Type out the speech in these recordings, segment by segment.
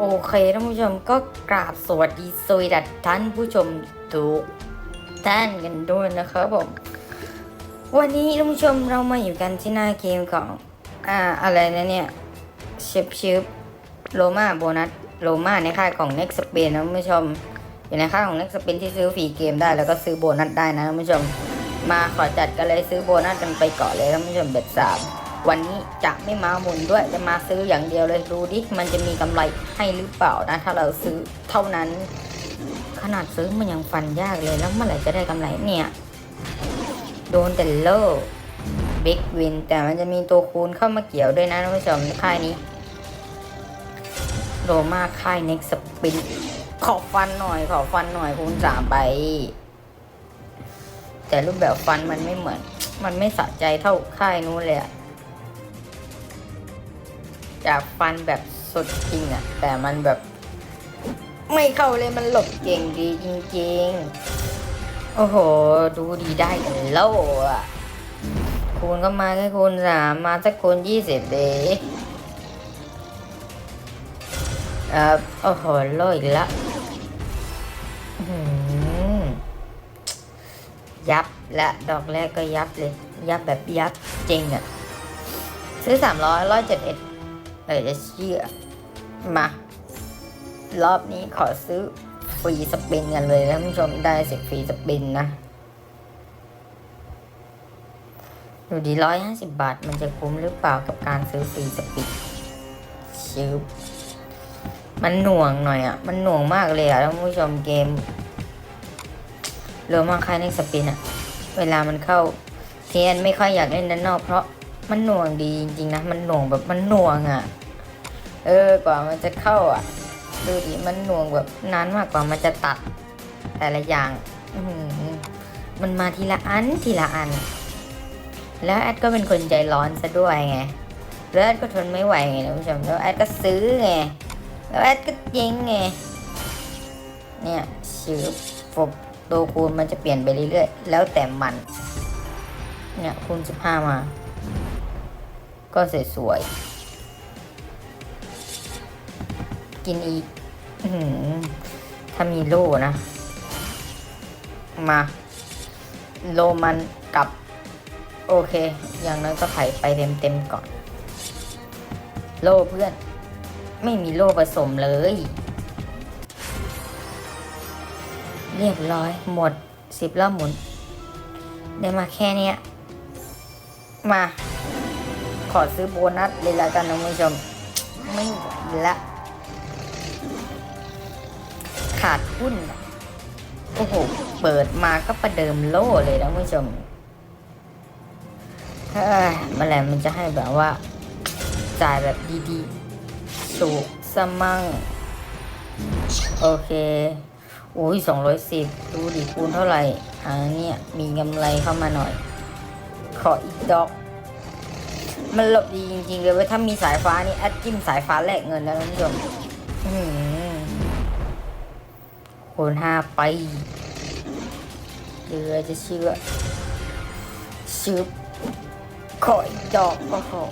โอเคท่านผู้ชมก็กราบสวัสดีสวัดท่านผู้ชมทุกท่านกันด้วยนะครับผม วันนี้ท่านผู้ชมเรามาอยู่กันที่หน้าเกมของ อ่าอะไรนะเนี่ยชิปชิปโลมาโบนัสโลมาในค่ายของ Next Spain นะท่านผู้ชม อยู่ในค่ายของ Next Spain ที่ซื้อฟรีเกมได้แล้วก็ซื้อโบนัสได้นะท่านผู้ชม มาขอจัดกันเลยซื้อโบนัสกันไปก่อนเลยท่านผู้ชมเบ็ดสามวันนี้จะไม่มาหมุนด้วยจะมาซื้ออย่างเดียวเลยดูดิมันจะมีกำไรให้หรือเปล่านะ ถ้าเราซื้อเท่านั้น ขนาดซื้อมันยังฟันยากเลยแล้วเมื่อไหร่จะได้กำไรเนี่ย โดนแต่โล่บิ๊กวินแต่มันจะมีตัวคูณเข้ามาเกี่ยวด้วยนะท่านผู้ชมค่ายนี้โรมาค่ายเน็กสปินขอฟันหน่อยขอฟันหน่อยคูณสามไป แต่รูปแบบฟันมันไม่เหมือน มันไม่สะใจเท่าค่ายนู้นเลยอะจากฟันแบบสดจริงอะแต่มันแบบ ไม่เข้าเลยมันหลบเก่งดีจริงๆ โอ้โห ดูดีได้กันแล้วอะคูณก็มาแค่คูณสามมาสักคูณยี่สิบเดเอ่อโอ้โหลอีกละอื ยับและดอกแรกก็ยับเลย ยับแบบยับจริงอะซื้อสามร้อยร้อยเจ็ดเอ็ดเออจะเชื่อ มา รอบนี้ขอซื้อฟรีสปินกันเลยท่านผู้ชมได้สิฟรีสปินนะดูดีร้อยห้าสิบบาท มันจะคุ้มหรือเปล่ากับการซื้อฟรีสปินชิบมันหน่วงหน่อยอะ มันหน่วงมากเลยอะท่านผู้ชมเกม รวมมากค่ายในสปินอะเวลามันเข้าเทียนไม่ค่อยอยากเล่นด้านนอก เพราะมันหน่วงดีจริงๆนะมันหน่วงแบบมันหน่วงอะเออกว่ามันจะเข้าอะดูดิมันหน่วงแบบนานมากกว่ามันจะตัด แต่ละอย่างมันมาทีละอันทีละอัน แล้วแอดก็เป็นคนใจร้อนซะด้วยไงแล้วแอดก็ทนไม่ไหวไงท่านผู้ชมแล้วแอดก็ซื้อไงแล้วแอดก็เจ๊งไงเนี่ยชื่อฟบ ตัวคูณมันจะเปลี่ยนไปเรื่อยๆ แล้วแต่มัน เนี่ยคูณสิบห้ามา ก็สวยๆกินอีกอถ้ามีโล่นะ มา โลมันกับ โอเค อย่างน้อยก็ไขไปเต็มๆก่อน โล่เพื่อน ไม่มีโล่ผสมเลย เรียบร้อยหมดสิบรอบหมุน ได้มาแค่นี้มา ขอซื้อโบนัสเลยละกันนะคุณผู้ชม ไม่ละ ขาดหุ้น โอ้โห เปิดมาก็ประเดิมโล่เลยนะคุณผู้ชมเฮ้ยมื่อไหร่มันจะให้แบบว่า จ่ายแบบดีๆสูกสมั่งโอเค โอ้ยสองร้อยสิบดูดิคูณเท่าไหร่อันเนี้ยมีกำไรเข้ามาหน่อย ขออีกดอก มันหลบดีจริงๆเลยเว้ยถ้ามีสายฟ้านี่แอดจิ้มสายฟ้าแลกเงินแล้วท่านผู้ชมคูณห้าไปเดือจะเชื่อชึบขออีกดอกก็ขอ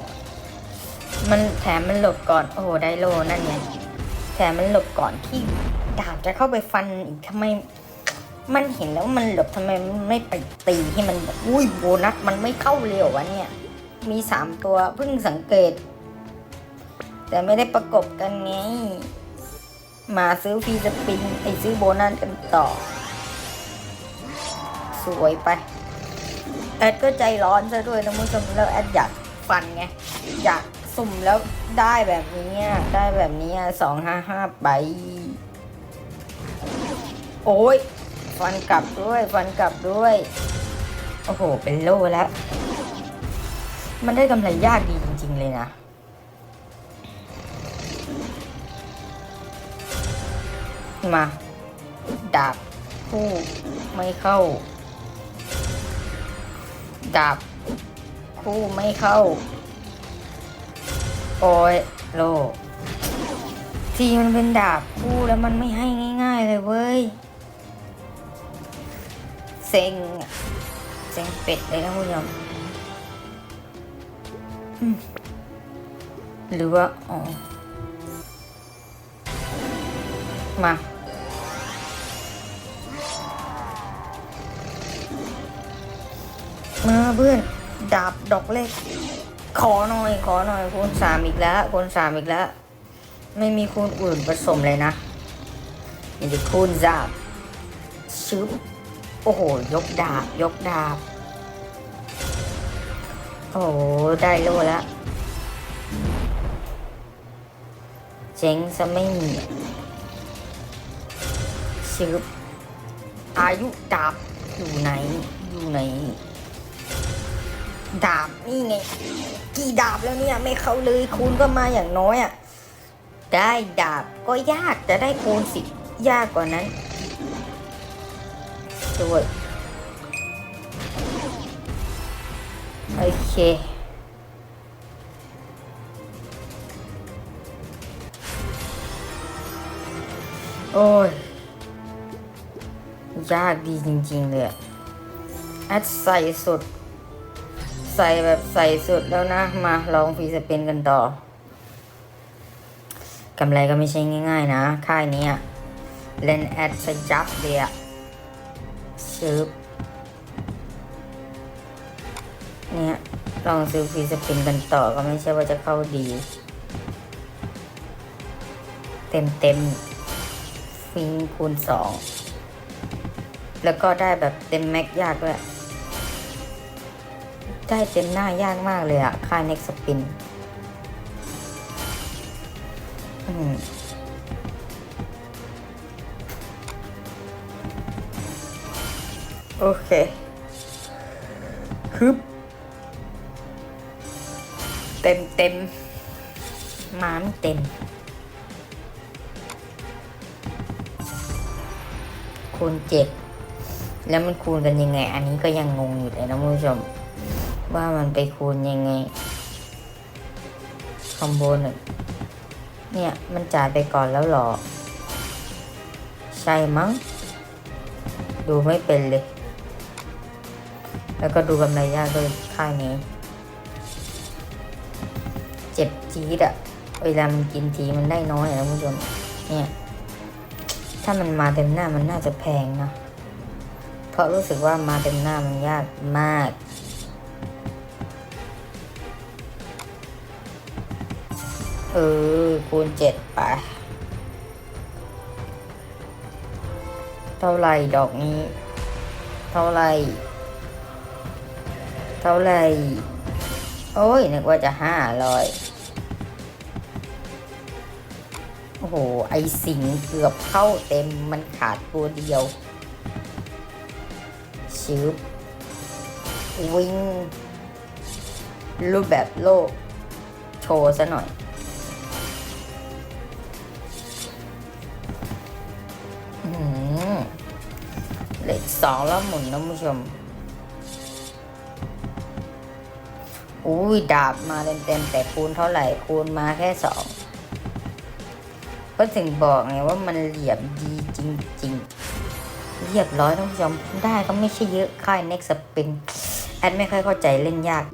มันแถมมันหลบก่อน โอ้โห ได้โลนั่นไงแถมมันหลบก่อนที่ ดาบจะเข้าไปฟันอีกทำไม มันเห็นแล้วมันหลบทำไมไม่ไปตีให้มันแบบอุ้ยโบนัสมันไม่เข้าเร็ววะเนี่ย มีสามตัวเพิ่งสังเกต แต่ไม่ได้ประกบกันไง มาซื้อฟรีสปินไอซื้อโบนัสกันต่อ สวยไปแอดก็ใจร้อนซะด้วยนะคุณผู้ชมแล้วแอดอยากฟันไง อยากสุ่มแล้วได้แบบนี้ได้แบบนี้สองห้าห้าใบ โอ้ยฟันกลับด้วยฟันกลับด้วย โอ้โห เป็นโล่แล้ว มันได้กำไรยากดีจริง ๆ เลยนะ มา ดาบคู่ไม่เข้า ดาบคู่ไม่เข้า โอ้ยโลทีมันเป็นดาบคู่แล้วมันไม่ให้ง่าย ๆ เลยเว้ย ซ็งอะสียงเป็ดเลยนะคุณผู้ชมหรือว่าอ๋อมามาเพื่อนดาบดอกเล็ก ขอหน่อยขอหน่อยคูณสามอีกแล้วคูณสามอีกแล้ว ไม่มีคูณอื่นผสมเลยนะมีแต่คูณดาบชึบ โอ้โห ยกดาบ ยกดาบ โอ้โห ได้โลแล้วเจ๊งซะไม่มีชึบอายุดาบอยู่ไหน อยู่ไหน ดาบนี่ไง กี่ดาบแล้วเนี่ย ไม่เข้าเลยคูณก็มาอย่างน้อยอะ ได้ดาบก็ยากจะได้คูณสิ ยากกว่านั้น ด้วยโอเคโอ้ยยากดีจริงๆเลยอะแอดใส่สุด ใส่แบบใส่สุดแล้วนะ มาลองฟรีสเปนกันต่อกำไรก็ไม่ใช่ง่ายๆนะ ค่ายนี้เล่นแอดสจับเลยอะ ซื้อเนี่ยลองซื้อฟรีสปินกันต่อก็ไม่ใช่ว่าจะเข้าดี เต็มเต็มฟิงคูณสองแล้วก็ได้แบบเต็มแม็กยากด้วย ได้เต็มหน้ายากมากเลยอะค่าเน็กสปิน อืม โอเคฮึบเต็มเต็มมาไม่เต็ม คูณเจ็ดแล้วมันคูณกันยังไง อันนี้ก็ยังงงอยู่เลยนะคุณผู้ชม ว่ามันไปคูณยังไง คอมโบหนึ่งเนี่ย มันจ่ายไปก่อนแล้วหรอ ใช่มั้ง ดูไม่เป็นเลย แล้วก็ดูกำไรยากด้วยค่ายนี้ เจ็บจี๊ดอะเวลามันกินทีมันได้น้อยอะนะคุณผู้ชม เนี่ย ถ้ามันมาเต็มหน้ามันน่าจะแพงนะเพราะรู้สึกว่ามาเต็มหน้ามันยากมากเออคูณเจ็ดไปเท่าไรดอกนี้ เท่าไร เท่าไหร่ โอ้ย นึกว่าจะห้าร้อยโอ้โห ไอสิงเกือบเข้าเต็มมันขาดตัวเดียว ชิบวิ่ง รูปแบบโลก โชว์ซะหน่อยอื้อหือเหล็กสองแล้วหมุนนะคุณผู้ชม อุ้ยดาบมาเต็มๆแต่คูณเท่าไหร่คูณมาแค่สองก็ถึงบอกไงว่ามันเหลียบดีจริงๆ เรียบร้อยท่านผู้ชมได้ก็ไม่ใช่เยอะค่าย Next Spin แอดไม่ค่อยเข้าใจเล่นยาก